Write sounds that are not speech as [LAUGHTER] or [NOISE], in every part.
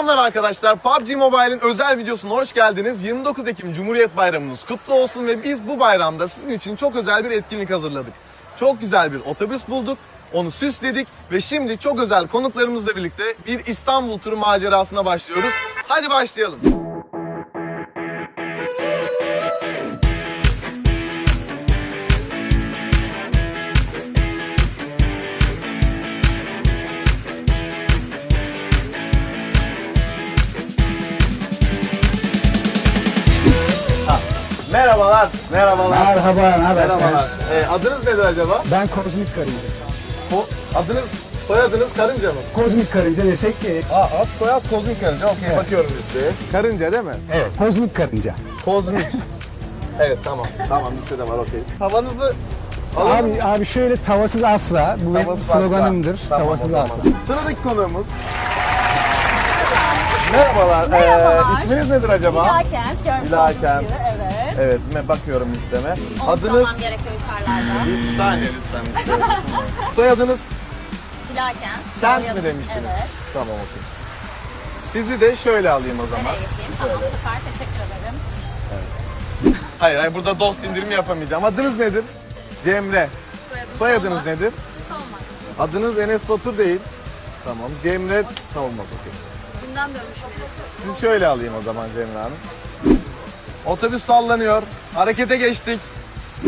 Selamlar arkadaşlar. PUBG Mobile'in özel videosuna hoş geldiniz. 29 Ekim Cumhuriyet Bayramınız kutlu olsun ve biz bu bayramda sizin için çok özel bir etkinlik hazırladık. Çok güzel bir otobüs bulduk. Onu süsledik ve şimdi çok özel konuklarımızla birlikte bir İstanbul turu macerasına başlıyoruz. Hadi başlayalım. Merhabalar, merhabalar. Merhaba, ne haber? Merhabalar. Ee, adınız nedir acaba? Ben kozmik karınca. Ko- adınız, soyadınız Karınca mı? Kozmik karınca desek ki... Aa, ad soyad Kozmik Karınca. Okey, bakıyorum listeye. Karınca değil mi? Evet. Kozmik karınca. Kozmik. evet, tamam. Tamam, listede var, okey. Havanızı alalım. Abi, abi şöyle tavasız asla. Bu benim Tavasız sloganımdır. asla. Tamam, tavasız asla. Sıradaki konuğumuz. Merhabalar. Merhabalar. Ee, isminiz nedir acaba? Bilakent, Bilakent. Evet. Me- bakıyorum listeme. Adınız? sormam gerekiyor yukarılarda. Bir saniye lütfen istiyorum. Soyadınız Bilakent. Kent mi demiştiniz? Evet. Tamam, okey. Sizi de şöyle alayım o zaman. Nereye geçeyim? Tamam süper. Teşekkür ederim. Hayır, hayır burada dost indirimi yapamayacağım. Adınız nedir? Cemre. Soyadınız Solmaz. nedir? Solmaz. Adınız Enes Batur değil. Tamam. Cemre olmaz okey. Günden dönmüşüm. Sizi şöyle alayım o zaman Cemre Hanım. Otobüs sallanıyor. Harekete geçtik.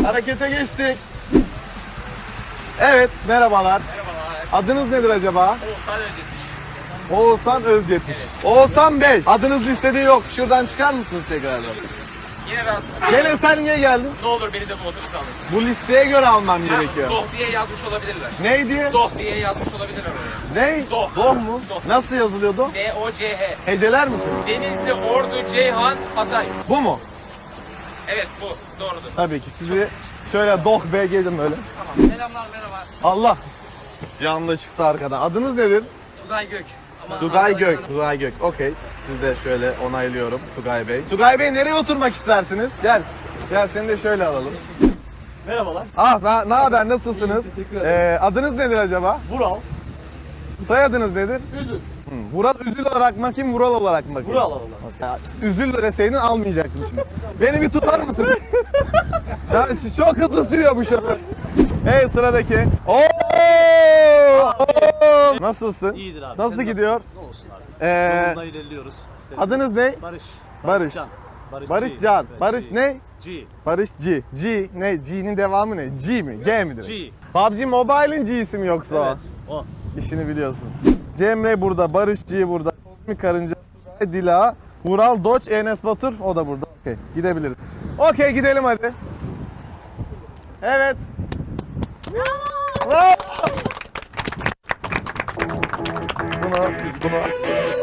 Harekete geçtik. Evet, merhabalar. Merhabalar. Adınız nedir acaba? Oğuzhan Özyetiş. Oğuzhan Özyetiş. Oğuzhan Bey, adınız listede yok. Şuradan çıkar mısınız tekrardan? Yine rahatsız. Gene sen niye geldin? Ne olur beni de bu otobüse alın. Bu listeye göre almam gerekiyor. Doh diye yazmış olabilirler. Ne diye? Doh diye yazmış olabilirler oraya. Ne? Doh. Doh mu? Doh. Nasıl yazılıyordu? D-O-C-H. Heceler misin? Denizli, Ordu, Ceyhan, Hatay. Bu mu? Evet bu. Doğrudur. Tabii ki sizi şöyle doh BG dedim öyle. Tamam. Selamlar merhaba. Allah. Anda çıktı arkadan. Adınız nedir? Tugay Gök. Ama Tugay Gök. Tugay Gök. Okey. Siz de şöyle onaylıyorum Tugay Bey. Tugay Bey nereye oturmak istersiniz? Gel. Gel seni de şöyle alalım. Merhabalar. Ah na- ne haber nasılsınız? teşekkür Ee, adınız nedir acaba? Vural. Soyadınız nedir? Üzül. Hı, Vural Üzül olarak mı bakayım, Vural olarak mı bakayım? Vural alalım. Ya, üzül deseydin almayacaktım şimdi. Beni bir tutar mısın? [LAUGHS] ya şu çok hızlı sürüyor bu şoför. Hey sıradaki. Oo! Oo! Nasılsın? İyidir abi. Nasıl Sen gidiyor? Ne olsun abi. Ee, Yolunda ilerliyoruz. İsterim. adınız ne? Barış. Barış. Can. Barış, Barış G. Can. Evet, Barış G. ne? G. Barış G. G ne? G'nin devamı ne? G mi? G midir? G. PUBG Mobile'in G'si mi yoksa o? Evet. O. İşini biliyorsun. Cemre burada, Barış G burada, Kozmik Karınca, Dila, Vural Doç, Enes Batur o da burada. Okey, gidebiliriz. Okey, gidelim hadi. Evet. Bravo. Bunu, bunu.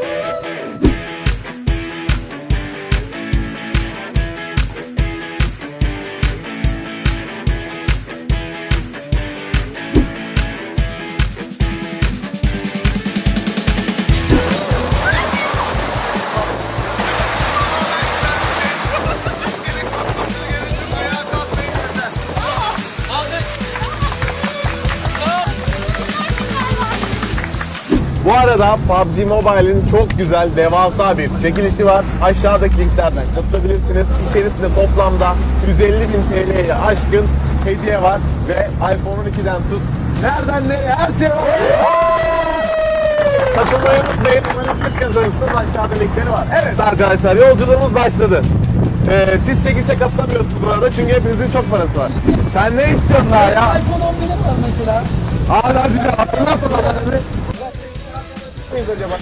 Bu arada PUBG Mobile'in çok güzel, devasa bir çekilişi var. Aşağıdaki linklerden katılabilirsiniz. İçerisinde toplamda 150 bin TL'ye aşkın hediye var. Ve iPhone 12'den tut. Nereden nereye her şey var. Katılmayı unutmayın. Umarım siz kazanırsınız. Aşağıda linkleri var. Evet arkadaşlar yolculuğumuz başladı. Ee, siz çekilişe katılamıyorsunuz burada çünkü hepinizin çok parası var. Sen ne istiyorsun daha ya? iPhone 11'im var mesela. Abi hadi hatırlat bana. Miyiz acaba?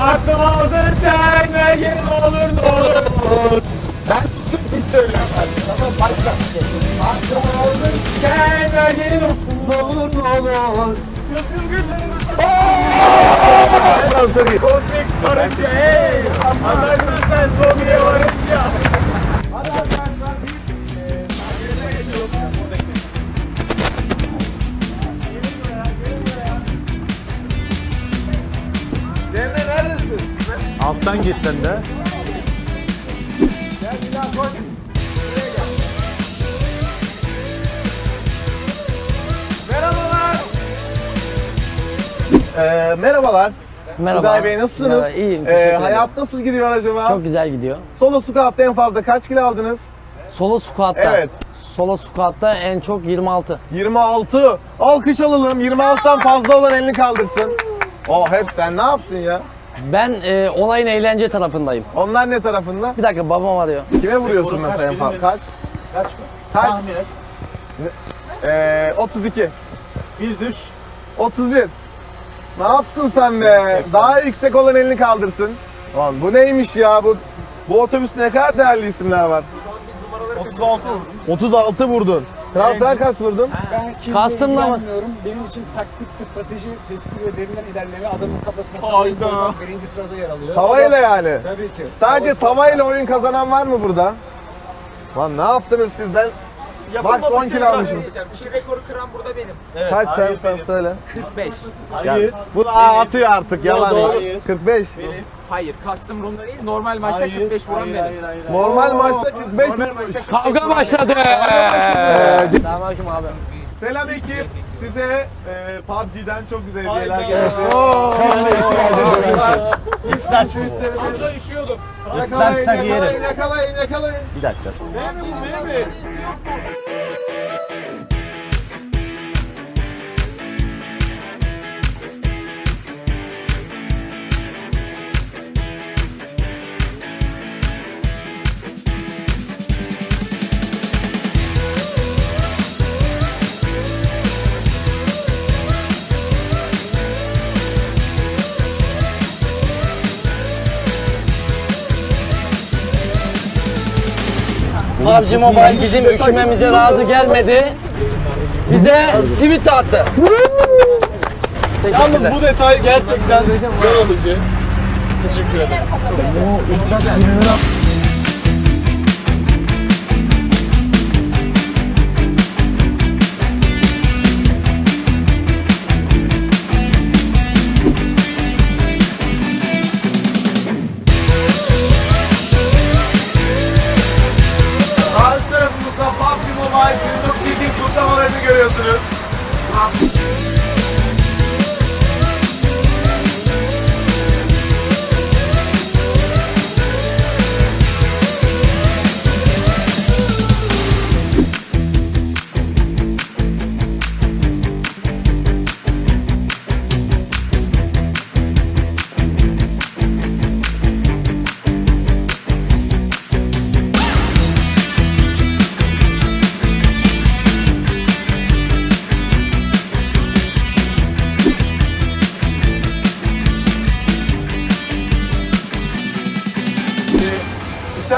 Aklım aldın sen ve yerin olur ne olur. Ben tuttum hiç söylüyorum. Tamam başla. Aklım aldın sen ve yerin olur. Ne olur ne olur. Tamam çok iyi. Kozmik karınca hey. Anlarsın sen zombiye varınca. Alttan git sen de. Gel bir daha koy. Merhabalar. Ee, merhabalar. Merhaba. Suday Bey nasılsınız? Merhaba, iyiyim, Ee, teşekkür ederim. hayat nasıl gidiyor acaba? Çok güzel gidiyor. Solo squat'ta en fazla kaç kilo aldınız? Solo squat'ta. Evet. Solo squat'ta en çok 26. 26. Alkış alalım. 26'dan fazla olan elini kaldırsın. Oh hep sen ne yaptın ya? Ben e, olayın eğlence tarafındayım. Onlar ne tarafında? Bir dakika babam arıyor. Kime vuruyorsun Rekorun mesela en kaç, fazla? Kaç? Kaç mı? Kaç? Tahmin et. Ee, 32. Bir düş. 31. Ne yaptın sen be? Daha yüksek olan elini kaldırsın. Lan bu neymiş ya? Bu bu otobüste ne kadar değerli isimler var. 36 vurdum. 36 vurdun. Kral sen kaç vurdun? Ben kimle Custom'da mı? ilgilenmiyorum. Benim için taktik, strateji, sessiz ve derinden ilerleme adamın kafasına Hayda. kafayı koymak birinci sırada yer alıyor. Tavayla yani. Tabii ki. Sadece tavayla oyun kazanan var mı burada? Lan ne yaptınız siz? Ben Max 10 kilo almışım. Şu rekoru kıran burada benim. Evet, Kaç sen sen söyle. 45. Hayır. Bu da atıyor artık yalan. doğru. 45. Hayır, custom room'da değil, normal maçta Hayır. 45 vuran hayır, benim. hayır, hayır, hayır. Normal maçta 45 vurmuş. Kavga başladı. Ee, Selamünaleyküm abi. Selam ekip. Size e, PUBG'den çok güzel hediyeler geldi. Oo. İsterseniz Burada üşüyordum. yakalayın, İstersen yakalayın, yerim. yakalayın, yakalayın. Bir dakika. Benim, benim. PUBG Mobile bizim üşümemize razı gelmedi. Bize simit attı. Yalnız bu detay gerçekten can alıcı. Karşı listeners.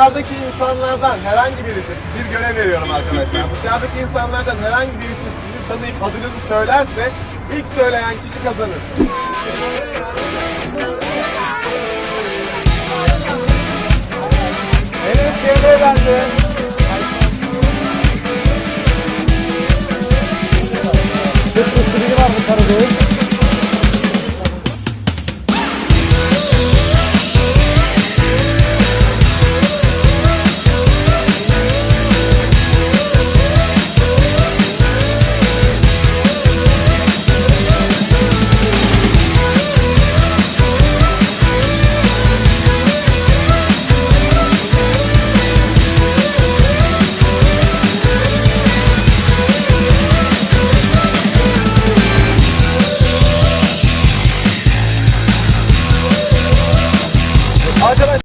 dışarıdaki insanlardan herhangi birisi, bir görev veriyorum arkadaşlar. Dışarıdaki insanlardan herhangi birisi sizi tanıyıp adınızı söylerse ilk söyleyen kişi kazanır. Evet, geliyor bence. Çok var bu karı